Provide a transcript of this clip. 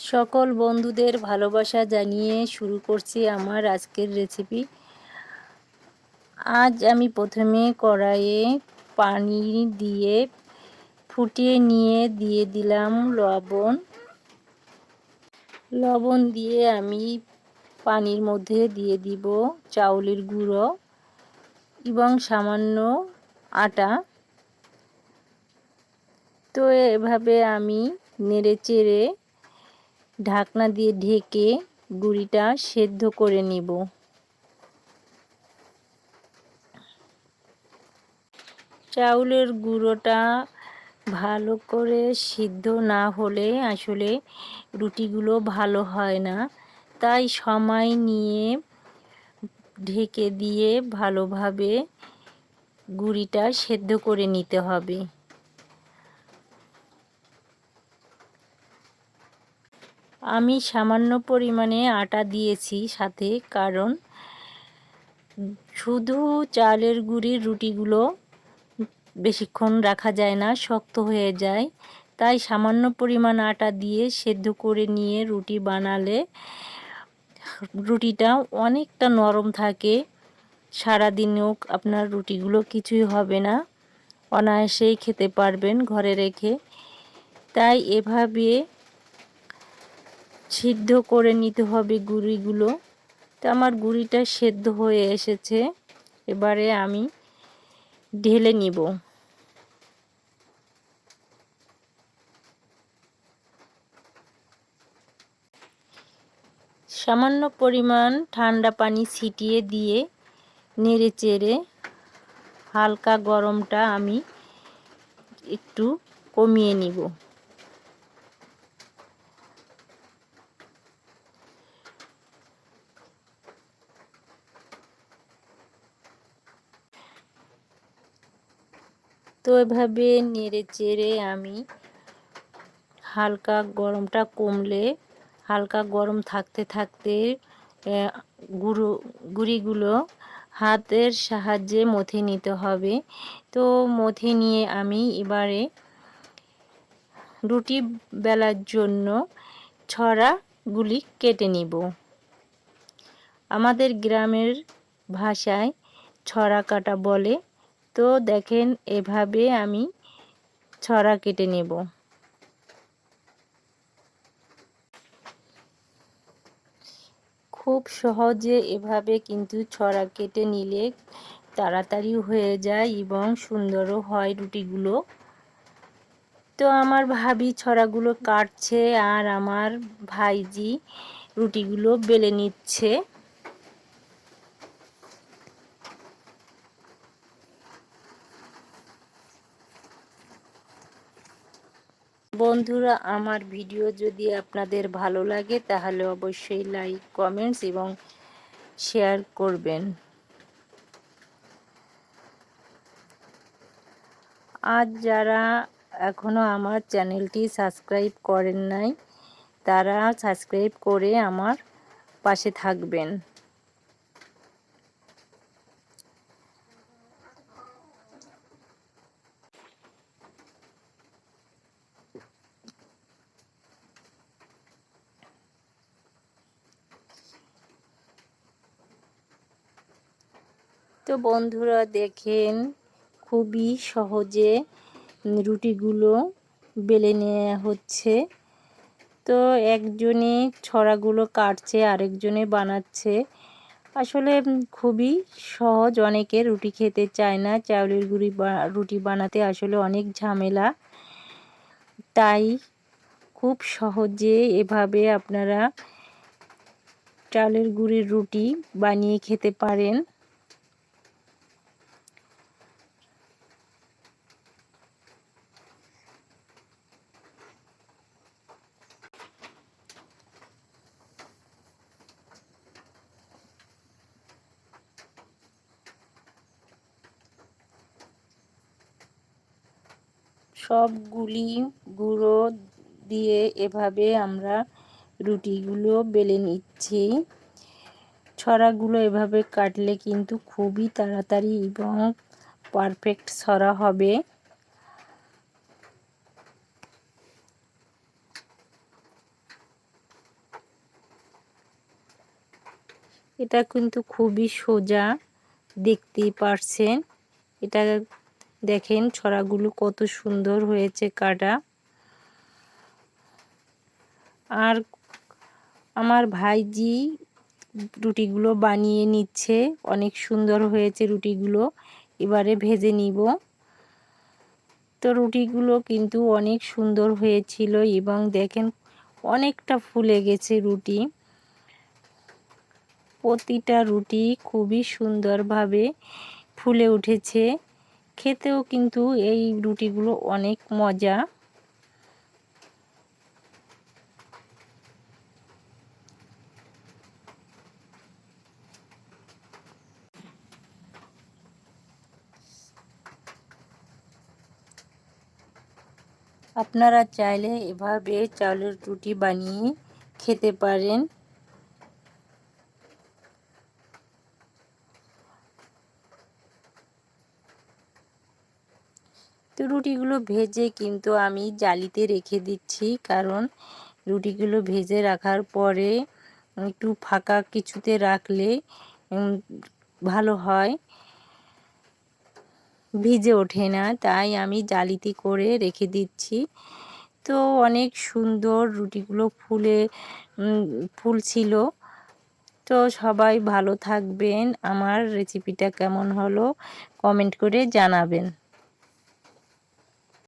সকল বন্ধুদের ভালোবাসা জানিয়ে শুরু করছি আমার আজকের রেসিপি আজ আমি প্রথমে কড়াইয়ে পানি দিয়ে ফুটিয়ে নিয়ে দিয়ে দিলাম লবণ। লবণ দিয়ে আমি পানির মধ্যে দিয়ে দিব চাউলের গুঁড়ো এবং সামান্য আটা। তো এভাবে আমি নেড়ে চেড়ে ঢাকনা দিয়ে ঢেকে গুঁড়িটা সেদ্ধ করে নিব। চাউলের গুঁড়োটা ভালো করে সিদ্ধ না হলে আসলে রুটিগুলো ভালো হয় না। তাই সময় নিয়ে ঢেকে দিয়ে ভালোভাবে গুঁড়িটা সেদ্ধ করে নিতে হবে। আমি সামান্য পরিমাণে আটা দিয়েছি সাথে, কারণ শুধু চালের গুঁড়ির রুটিগুলো বেশিক্ষণ রাখা যায় না, শক্ত হয়ে যায়। তাই সামান্য পরিমাণ আটা দিয়ে সেদ্ধ করে নিয়ে রুটি বানালে রুটিটা অনেকটা নরম থাকে। সারাদিনেও আপনার রুটিগুলো কিছুই হবে না, অনায়াসেই খেতে পারবেন ঘরে রেখে। তাই এভাবে সিদ্ধ করে নিতে হবে গুঁড়িগুলো। তো আমার গুঁড়িটা সেদ্ধ হয়ে এসেছে। এবারে আমি ঢেলে নিব। সামান্য পরিমাণ ঠান্ডা পানি ছিটিয়ে দিয়ে নেড়ে চেড়ে হালকা গরমটা আমি একটু কমিয়ে নিব। তো এভাবে নেড়ে চেড়ে আমি হালকা গরমটা কমলে, হালকা গরম থাকতে থাকতে গুঁড়ো গুঁড়িগুলো হাতের সাহায্যে মথে নিতে হবে। তো মথে নিয়ে আমি এবারে রুটি বেলার জন্য ছড়াগুলি কেটে নিব। আমাদের গ্রামের ভাষায় ছড়া কাটা বলে তো দেখেন, এভাবে আমি ছড়া কেটে নেব। খুব সহজে এভাবে কিন্তু ছড়া কেটে নিলে তাড়াতাড়ি হয়ে যায় এবং সুন্দরও হয় রুটিগুলো। তো আমার ভাবি ছড়াগুলো কাটছে আর আমার ভাইজি রুটিগুলো বেলে নিচ্ছে। বন্ধুরা, আমার ভিডিও যদি আপনাদের ভালো লাগে, তাহলে অবশ্যই লাইক কমেন্টস এবং শেয়ার করবেন। আজ যারা এখনও আমার চ্যানেলটি সাবস্ক্রাইব করেন নাই, তারা সাবস্ক্রাইব করে আমার পাশে থাকবেন। তো বন্ধুরা দেখেন, খুবই সহজে রুটিগুলো বেলে নেওয়া হচ্ছে। তো একজনে ছড়াগুলো কাটছে, আরেকজনে বানাচ্ছে। আসলে খুবই সহজ, অনেকে রুটি খেতে চায় না। চাউলের গুঁড়ি রুটি বানাতে আসলে অনেক ঝামেলা। তাই খুব সহজে এভাবে আপনারা চালের গুঁড়ির রুটি বানিয়ে খেতে পারেন। সবগুলি গুঁড়ো দিয়ে এভাবে আমরা রুটিগুলো বেলে নিচ্ছি। ছড়াগুলো এভাবে কাটলে কিন্তু খুবই তাড়াতাড়ি এবং পারফেক্ট ছড়া হবে। এটা কিন্তু খুবই সোজা, দেখতেই পারছেন। এটা দেখেন ছড়াগুলো কত সুন্দর হয়েছে কাটা। আর আমার ভাইজি রুটিগুলো বানিয়ে নিচ্ছে। অনেক সুন্দর হয়েছে রুটিগুলো। এবারে ভেজে নিব। তো রুটিগুলো কিন্তু অনেক সুন্দর হয়েছিল এবং দেখেন অনেকটা ফুলে গেছে রুটি। প্রতিটা রুটি খুবই সুন্দরভাবে ফুলে উঠেছে। খেতেও কিন্তু এই রুটিগুলো অনেক মজা। আপনারা চাইলে এভাবে চাউলের রুটি বানিয়ে খেতে পারেন। তো রুটিগুলো ভেজে কিন্তু আমি জালিতে রেখে দিচ্ছি। কারণ রুটিগুলো ভেজে রাখার পরে একটু ফাঁকা কিছুতে রাখলে ভালো হয়। ভিজে ওঠে না, তাই আমি জালিতে করে রেখে দিচ্ছি। তো অনেক সুন্দর রুটিগুলো ফুলে ফুলছিল। তো সবাই ভালো থাকবেন। আমার রেসিপিটা কেমন হলো কমেন্ট করে জানাবেন।